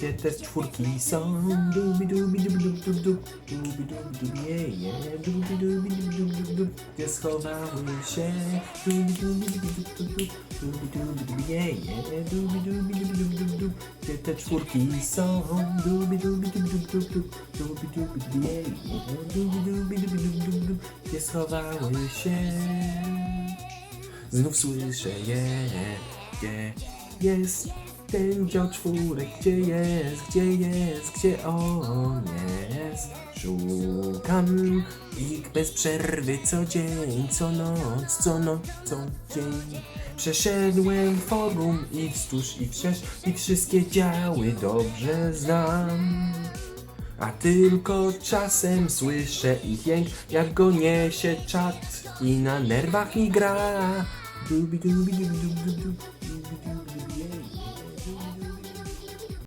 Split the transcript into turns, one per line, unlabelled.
That's Turkey song. Just hold on with your share. That's Turkey song. Just hold on with your share. Znów słyszę je, gdzie jest ten dział gdzie jest, gdzie jest, gdzie on jest. Szukam ich bez przerwy co dzień, co noc, co noc, co dzień. Przeszedłem forum i wzdłuż i wszerz i wszystkie działy dobrze znam. A tylko czasem słyszę ich jęk, jak go niesie czat i na nerwach mi gra. Dübü dübü dübü dübü dübü.